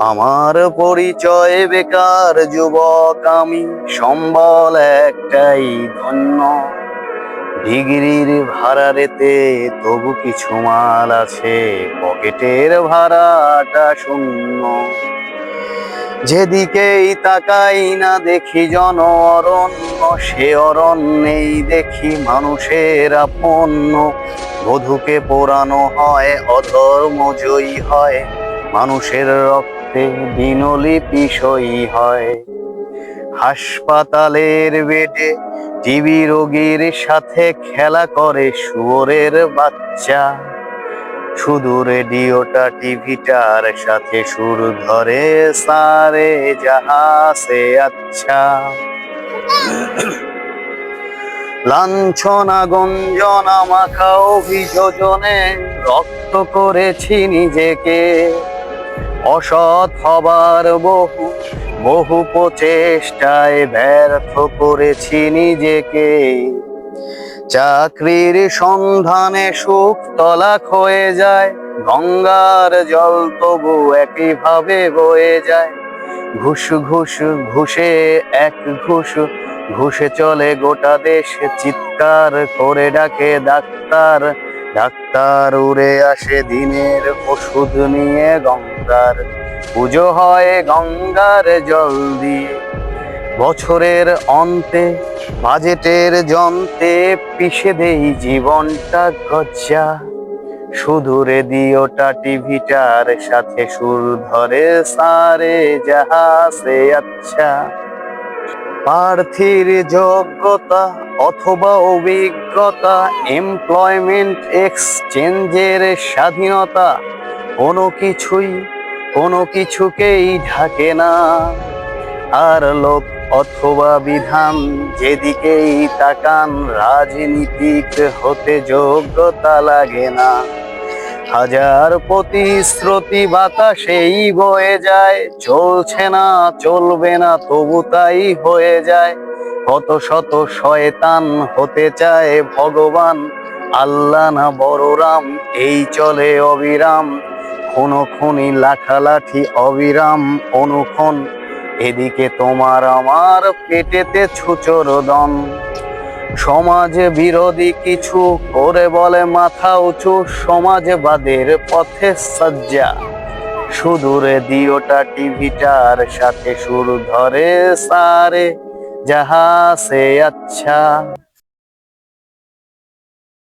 আমার পরিচয় বেকার যুবক, আমি সম্বল একটাই ধন্য। ডিগ্রির ভাড়া রেতে তবু কিছু মাল আছে, পকেটের ভাড়াটা শূন্য। যেদিকেই তাকাই না দেখি জন অরণ্য সে অরণ্যেই দেখি মানুষের আপন্য বধুকে পোড়ানো হয় অধর্ম জয়ী হয়। মানুষের রক্তে দিনলিপি সই হয়। হাসপাতালের বেডে টিবি রোগীর সাথে খেলা করে শুয়োরের বাচ্চা। শুধু রেডিওটা, টিভিটার সাথে সুর ধরে সারে জাহাসে আচ্ছা। লাঞ্ছনা, গঞ্জনা, মাখা অভিযোজনে রক্ত করেছি নিজেকে। অসৎ হবার বহু বহু প্রচেষ্টায় ব্যর্থ করেছি নিজেকে। চাকরির সন্ধানে সুখ তলাক হয়ে যায়, গঙ্গার জল তবু একইভাবে বয়ে যায়। ঘুষ ঘুষ, ঘুষে এক ঘুষ, ঘুষে চলে গোটা দেশ, চিৎকার করে ডাকে ডাক্তার। ডাক্তার উড়ে আসে দিনের ওষুধ নিয়ে গঙ্গার। পুজো হয় গঙ্গার জল দিয়ে। বছরের অন্তে, বাজেটের যন্ত্রে পিষে দেই জীবনটা গজ্জা শুধু রেডিওটা, টিভিটার সাথে সুর ধরে সারে জাহাসে আচ্ছা। প্রার্থীর যোগ্যতা অথবা অভিজ্ঞতা এমপ্লয়মেন্ট এক্সচেঞ্জের স্বাধীনতা, কোনো কিছুই, কোনো কিছুকেই ঢাকে না। আর লোক অথবা বিধান যেদিকেই তাকান, রাজনীতিক হতে যোগ্যতা লাগে না। হাজার প্রতিশ্রুতি বাতাসেই বয়ে যায়। চলছে না, চলবে না, তবু তাই হয়ে যায়। কত শত শয়তান হতে চায় ভগবান। আল্লাহ না বড় রাম, এই চলে অবিরাম। খুনো খুনি লাঠালাঠি অবিরাম, অনুক্ষণ। এদিকে তোমার আমার পেটেতে ছুচোর দম। সমাজ বিরোধী কিছু করে বলে মাথা উঁচু, সমাজবাদের পথে সজ্জা শুধু দিওটা টিভিটার সাথে সুর ধরে সারে, যাহা সে আচ্ছা।